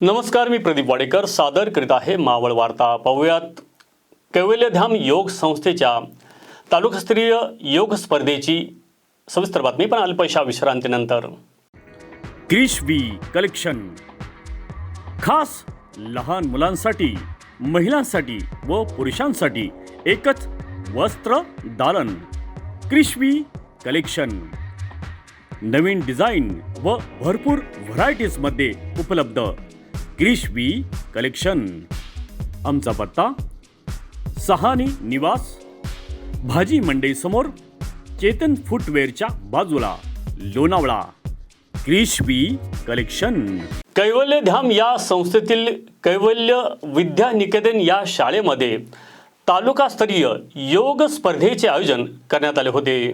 नमस्कार मी प्रदीप वाडेकर. सादर करीत आहे मावळ वार्ता. पाहूयात कैवल्यधाम योग संस्थेच्या तालुकास्तरीय योग स्पर्धेची सविस्तर बातमी. पण अल्पशा विश्रांतीनंतर. क्रिश बी कलेक्शन. खास लहान मुलांसाठी महिलांसाठी व पुरुषांसाठी एकच वस्त्र दालन. क्रिशवी कलेक्शन. नवीन डिझाईन व भरपूर व्हरायटीजमध्ये उपलब्ध. क्रिशवी कलेक्शन. आमचा पत्ता सहानी निवास भाजी मंडई समोर चेतन फुटवेअरच्या बाजूला लोणावळा. क्रिशवी कलेक्शन. कैवल्यधाम या संस्थेतील कैवल्य विद्या निकेतन या शाळेमध्ये तालुकास्तरीय योग स्पर्धेचे आयोजन करण्यात आले होते.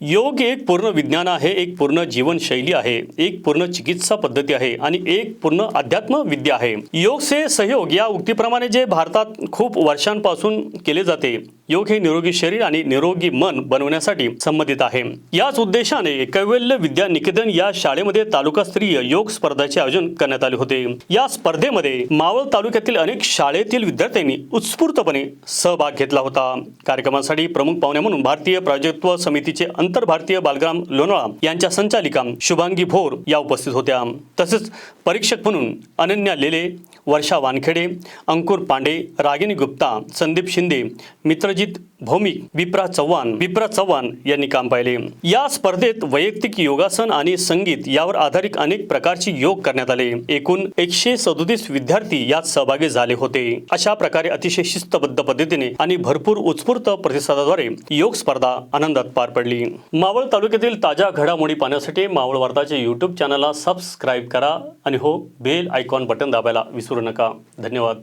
योग एक पूर्ण विज्ञान आहे एक पूर्ण जीवनशैली आहे एक पूर्ण चिकित्सा पद्धती आहे आणि एक पूर्ण अध्यात्म विद्या आहे. योग से सहयोग या उक्तीप्रमाणे जे भारतात खूप वर्षांपासून केले जाते योग हे निरोगी शरीर आणि निरोगी मन बनवण्यासाठी संबंधित आहे. याच उद्देशाने कैवल्य विद्या निकेतन या शाळेमध्ये तालुकास्तरीय योग स्पर्धाचे आयोजन करण्यात आले होते. या स्पर्धेमध्ये मावळ तालुक्यातील अनेक शाळेतील विद्यार्थ्यांनी उत्स्फूर्तपणे सहभाग घेतला होता. कार्यक्रमासाठी प्रमुख पाहुणे म्हणून भारतीय प्राजक्त्व समितीचे अंतर भारतीय बालग्राम लोणाळा यांच्या संचालिका शुभांगी भोर या उपस्थित होत्या. तसेच परीक्षक म्हणून अनन्या लेले वर्षा वानखेडे अंकुर पांडे रागिनी गुप्ता संदीप शिंदे मित्र इंद्रजित भौमिक विप्रा चव्हाण विप्रा चव्हाण यांनी काम पाहिले. या स्पर्धेत वैयक्तिक योगासन आणि संगीत यावर आधारित अनेक प्रकारचे योग करण्यात आले. एकूण एकशे सदोतीस विद्यार्थी यात सहभागी झाले होते. अशा प्रकारे अतिशय शिस्तबद्ध पद्धतीने आणि भरपूर उत्स्फूर्त प्रतिसादाद्वारे योग स्पर्धा आनंदात पार पडली. मावळ तालुक्यातील ताज्या घडामोडी पाहण्यासाठी मावळ वार्ताच्या युट्यूब चॅनलला सबस्क्राईब करा आणि हो बेल आयकॉन बटन दाबायला विसरू नका. धन्यवाद.